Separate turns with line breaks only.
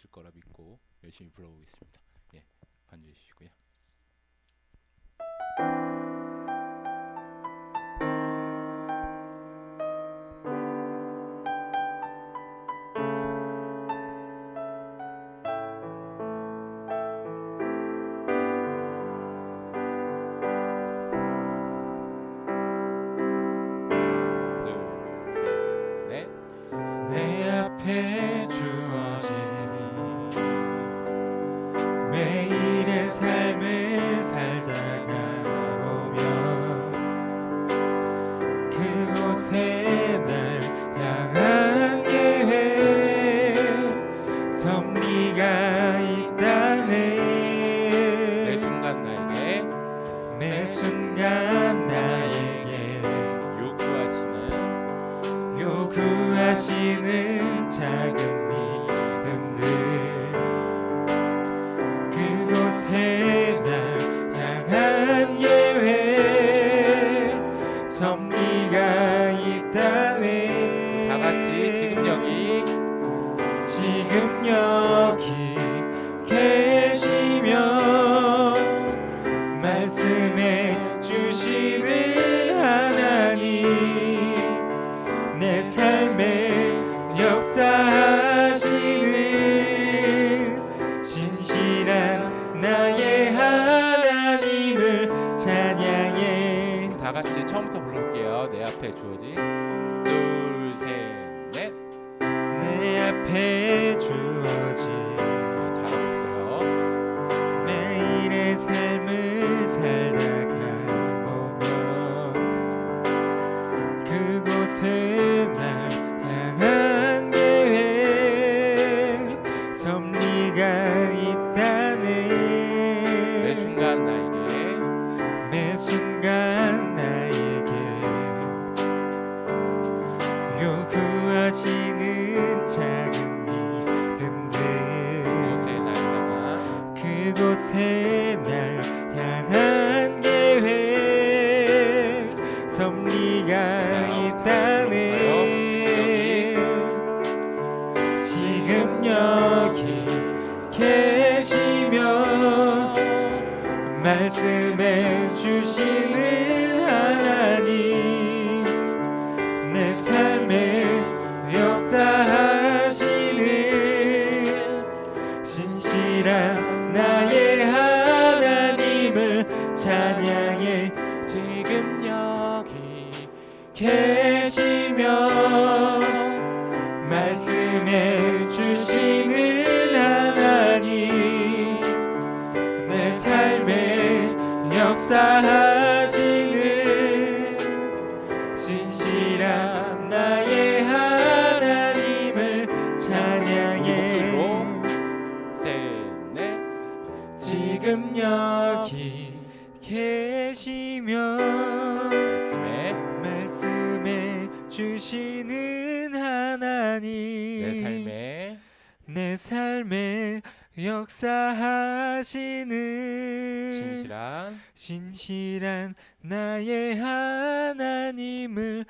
있을 거라 믿고 열심히 불러보겠습니다. 예, 반주해 주시고요.
살다가 보면 그곳에 날 향한 계획 섭리가 있다네
매 순간 나에게
매 순간 나에게
요구하시는
요구하시는 작은 섭리가 있다네.
다 같이 지금 여기.
지금 여기
다 같이 처음부터 불러볼게요. 내 앞에 주어진 둘, 셋, 넷.
내 앞에 요구하시는 작은 믿음들
그곳에 날 향한
계획 섭리가 있다네 지금 여기 계시며 말씀해 주시는 계시며 말씀해 주시는 하나님 내 삶에 역사하시는 신실한 나의 하나님을 찬양해
셋, 넷.
지금 여기 계시며 주시는 하나님.
내 삶에
내 삶에 역사하시는
진실한
신실한 나의 하나님을